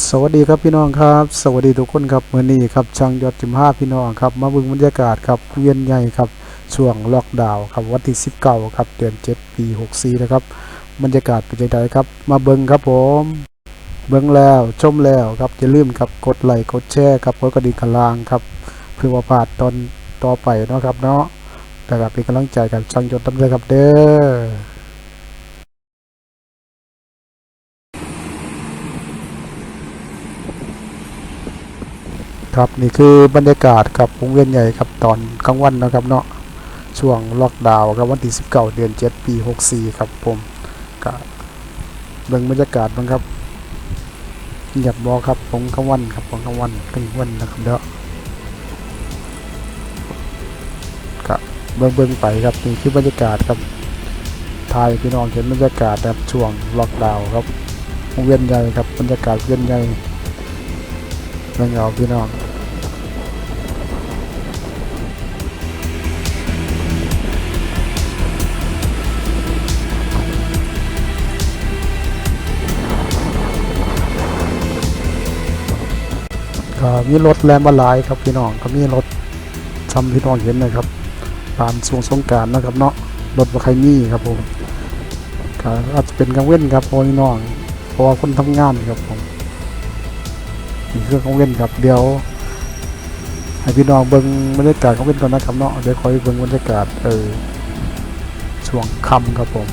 สวัสดีครับพี่น้องครับ สวัสดีทุกคนครับเมื่อนี้ครับช่างยอดจิมห้าพี่น้องครับมาบิ่งบรรยากาศครับเวียนใหญ่ครับช่วงล็อกดาวน์ครับวันที่19ครับเดือน7ปี64นะครับบรรยากาศเป็นจังไดครับ มาเบิงครับผม เบิงแล้วชมแล้วครับอย่าลืมครับกดไลค์กดแชร์ครับกดกระดิ่งกระลางครับเพื่อว่าพลาดตอนต่อไปเนาะครับเนาะแต่ก็เป็นกำลังใจกับช่างยอดตำเลยครับเด้อ ครับนี่คือบรรยากาศครับวงเวียนใหญ่ครับตอนกลางวันนะครับเนาะช่วงล็อกดาวน์ครับวันที่19 เดือน 7 ปี 64 ครับผมก็เบิ่งบรรยากาศบ้างครับเงียบบอครับผมกลางวันครับผมกลางวันกลางวันนะครับเด้อก็เบิ่งเบิ่งไปครับนี่คือบรรยากาศครับถ่ายพี่น้องเห็นบรรยากาศแบบช่วงล็อกดาวน์ครับวงเวียนใหญ่ครับบรรยากาศเวียนใหญ่เรื่งเอาพี่น้อง มีรถแลนมาหลายครับพี่น้องก็มีรถทำพี่น้องเห็นนะครับตามช่วงสงการนะครับเนาะรถว่าใครมีครับผมก็อาจจะเป็นกางเว้นครับพี่น้องเพราะว่าคนทำงานครับผมนี่คือของเล่นครับเดี๋ยวให้พี่น้องเบิ่งบรรยากาศของเล่นก่อนนะครับเนาะเดี๋ยวคอยเบิ่งบรรยากาศเออช่วงค่ำครับผม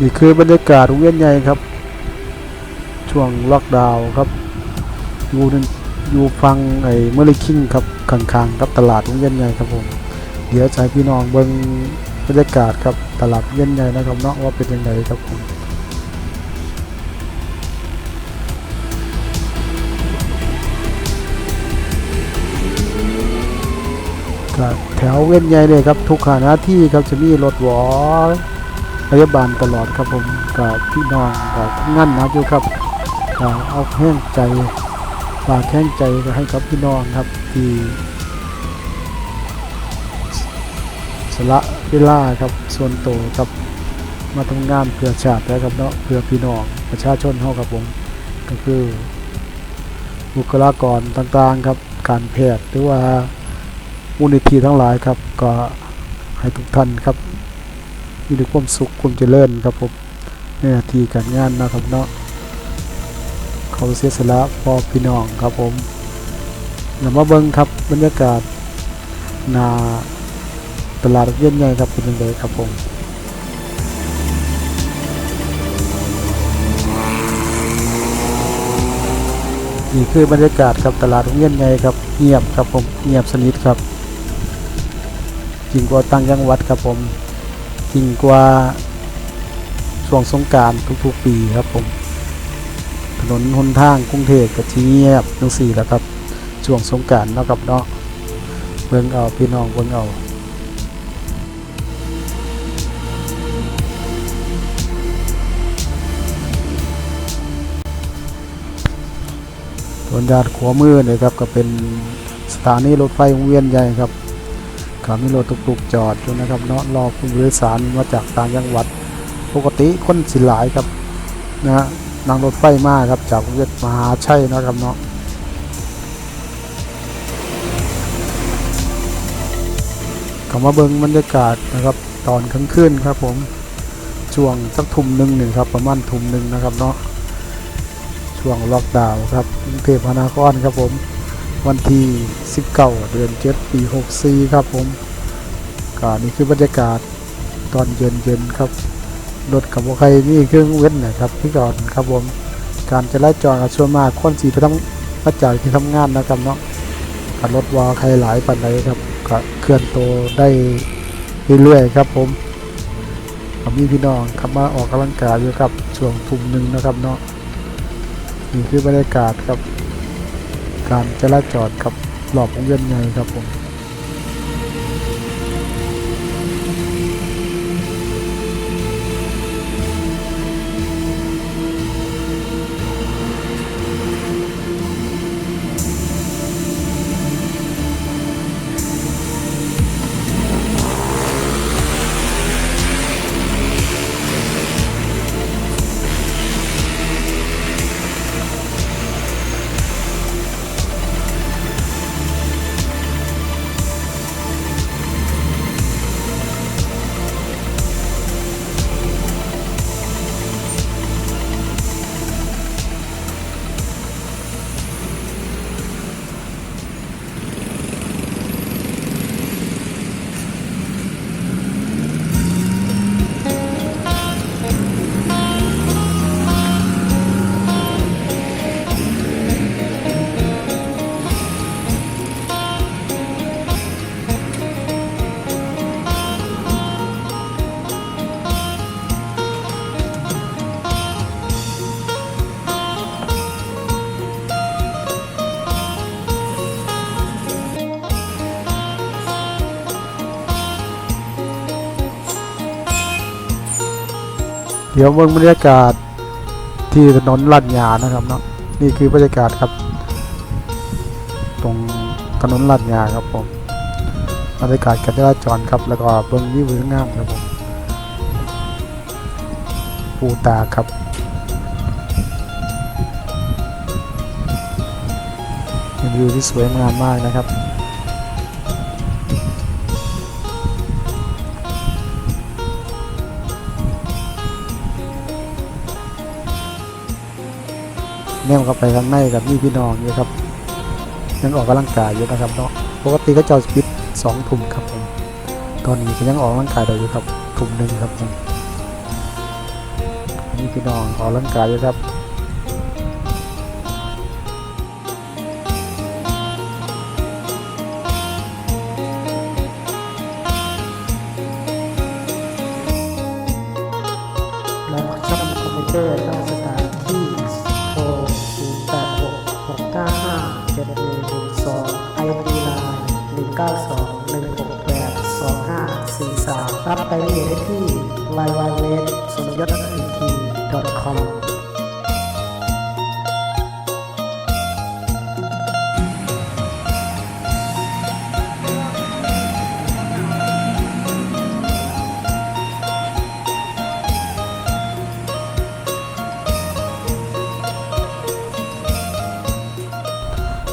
นี่คือบรรยากาศโรงเรียนใหญ่ครับ ช่วงล็อกดาวน์ครับอยู่นั่นอยู่ฟังไอ้เมอริคิงครับข้างๆครับตลาดโรงเรียนใหญ่ครับผมเดี๋ยวให้พี่น้องเบิ่งบรรยากาศครับตลาดเรียนใหญ่นะครับเนาะว่าเป็นยังไงครับผมแถวเว้นใหญ่เลยครับทุกขาหน้าที่ครับจะมีรถหวอ พยาบาลตลอดครับผมกับพี่น้องกับงั้นนะอยู่ครับก็เอาแห้งใจฝากแห้งใจให้กับพี่น้องครับที่สละเวลาครับส่วนโตวครับมาทำงานเพื่อชาติแล้วครับเนาะเพื่อพี่น้องประชาชนเฮาครับผมก็คือบุคลากรต่างๆครับการแพทย์หรือว่ามูลนิธิทั้งหลายครับก็ให้ทุกท่านครับ มีแต่ความสุขความเจริญครับผมในหน้าที่การงานนะครับเนาะเขาเสียสละพ่อพี่น้องครับผมเดี๋ยวมาเบิ้งครับบรรยากาศนาตลาดเย็นใหญ่ครับเป็นยังไงครับผมนี่คือบรรยากาศครับตลาดเย็นใหญ่ครับเงียบครับผมเงียบสนิทครับยิ่งกว่าต่างจังวัดครับผม ยิ่งกว่าช่วงสงการทุกๆปีครับผม ถนนหนทางกรุงเทพก็ที่เงียบจังสี่แหละครับช่วงสงการเนาะครับเนาะเบิ่งเอาพี่น้องเบิ่งเอาส่วนด้านขวามือเนี่ยครับก็เป็นสถานีรถไฟวงเวียนใหญ่ครับ ก็มีรถตุกๆจอดอยู่นะครับเนาะรอผู้โดยสารมาจากต่างจังหวัด ปกติคนสิหลายครับนะฮะนั่งรถไฟมาครับจากเวียดมหาชัยนะครับเนาะก็มาเบิ่งบรรยากาศนะครับตอนกลางคืนครับผมช่วงสักทุ่มหนึ่งหนึ่งครับประมาณทุ่มหนึ่งนะครับเนาะช่วงล็อกดาวน์ครับกรุงเทพมหานครครับผม วันที่ 19 เดือน 7 ปี 64 ครับผมก็นี่คือบรรยากาศตอนเย็นๆครับรถกับว่าใครมีเครื่องเว้นนะครับพี่ก่อนครับผมการจราจรก็ส่วนมากคนสีไปทำมาจากที่ทำงานนะครับเนาะก็รถวอใครหลายปันใดครับก็เคลื่อนตัวได้เรื่อยๆครับผมก็มีพี่น้องขับมาออกกำลังกายอยู่ครับช่วงทุ่มหนึ่งนะครับเนาะนี่คือบรรยากาศครับ การจราจรครับรอบวงเวียนใหญ่ครับผม เดี๋ยวเบิ่งบรรยากาศที่ถนนลาดยานะครับเนาะนี่คือบรรยากาศครับ ตรงถนนลาดยาครับผมบรรยากาศการจราจรครับ แล้วก็เบิ่งวิวงามครับผมปูตาครับวิวที่สวยงามมากนะครับ แนมเข้าไปข้างในกับนี่พี่น้องอยู่ครับยังออกกำลังกายอยู่นะครับเนาะปกติก็จะปิดสองทุ่มครับผมตอนนี้ก็ยังออกกำลังกายได้อยู่ครับทุ่มหนึ่งครับผมนี่พี่น้องออกกำลังกายอยู่ครับ 1 9 2 1 6 8 2 5 4 3 รับไปเรียนได้ที่ w w w สมยศอีที .com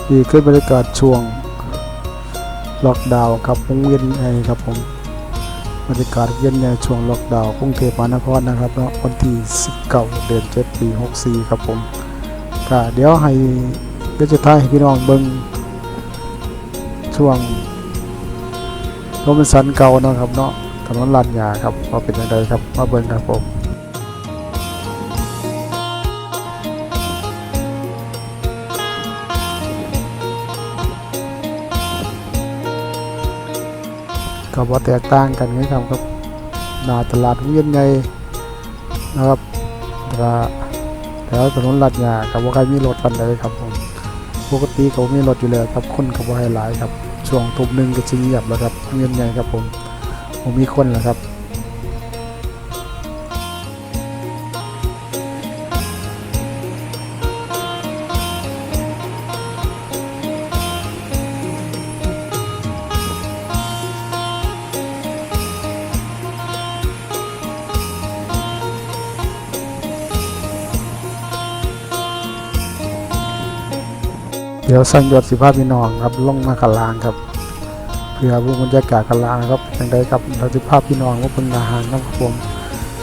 ดีขึ้นบรรยากาศช่วง ล็อกดาวน์ครับวงเวียนใหญ่ครับผมบรรยากาศเวียนใหญ่ช่วงล็อกดาวน์กรุงเทพมหานครนะครับเนาะวันที่19เดือน7ปี64ครับผมก็เดี๋ยวให้เดี๋ยวจะท้ายให้พี่น้องเบิ่งช่วงโรบินสันเก่านะครับเนาะถนนลาดยาครับว่าเป็นยังไงครับมาเบิ่งครับผม ก็บ่แตกต่างกันนะครับกับหน้าตลาดเวียนใหญ่นะครับแล้วถวถนนลาดยากับว่าใครมีรถปันเลยครับผมปกติเขามีรถอยู่แล้วครับคนกับว่าให้หลายครับช่วงทุ่มหนึ่งก็ชิเงียบแล้วครับเวียนใหญ่ครับผมผมมีคนแล้วครับ เดี๋ยวสั่งยศสิภาพพี่น้องครับลงมาขางลางครับเพื่อผู้บรรยากาศขางลางครับอย่างไรครับเราสิภาพพี่น้องว่าเป็นอาหารนะครับผม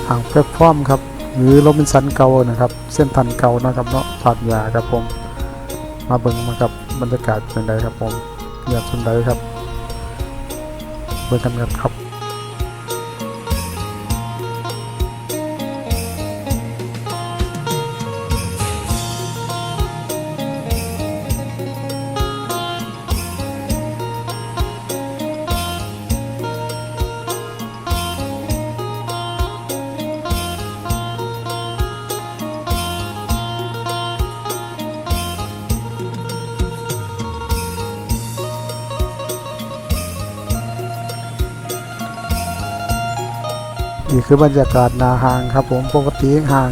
ห่างแพลตฟอร์มครับหรือโรบินสันเก่านะครับ เส้นทันเก่านะครับเนาะผาดยาครับผม มาเบิ่งมากับบรรยากาศอย่างไรครับผมอยากสนใจครับเบิ่งกันครับ นี่คือบรรยากาศนาห่างครับผมปกติห่าง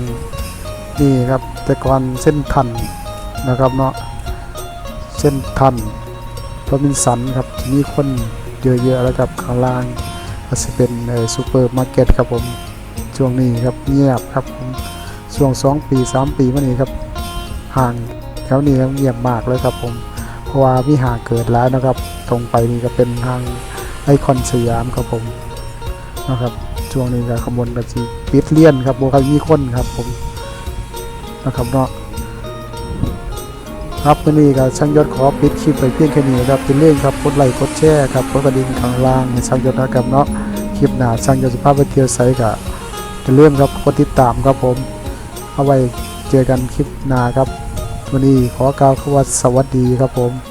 นี่ครับแต่ก่อนเส้นทันนะครับเนาะเส้นทันพระมินสันครับมีคนเยอะๆแล้วครับข้างล่างก็จะเป็นซูเปอร์มาร์เก็ตครับผมช่วงนี้ครับเงียบครับผมช่วง 2 ปี 3 ปีมานี้ครับห่างแถวนี้ครับเงียบมากเลยครับผมเพราะว่ามีหางเกิดแล้วนะครับ ตรงไปนี่ก็เป็นทางไอคอนสยามครับผมนะครับ ช่วงนี้ก็ขบวนกันสิปิดเลี่ยนครับโบคามีคนครับผมนะครับเนาะครับวันนี้ก็ช่างยศขอปิดคลิปไปเพียงแค่นี้ครับเป็นเรื่องครับกดไลค์กดแชร์ครับกดกระดิ่งข้างล่างให้ช่างยศนะครับเนาะคลิปหน้าช่างยศสภาพไปเที่ยวไซต์ก็จะเริ่าลืมครับกดติดตามครับผม เอาไว้เจอกันคลิปหน้าครับ วันนี้ขอกล่าวคำว่าสวัสดีครับผม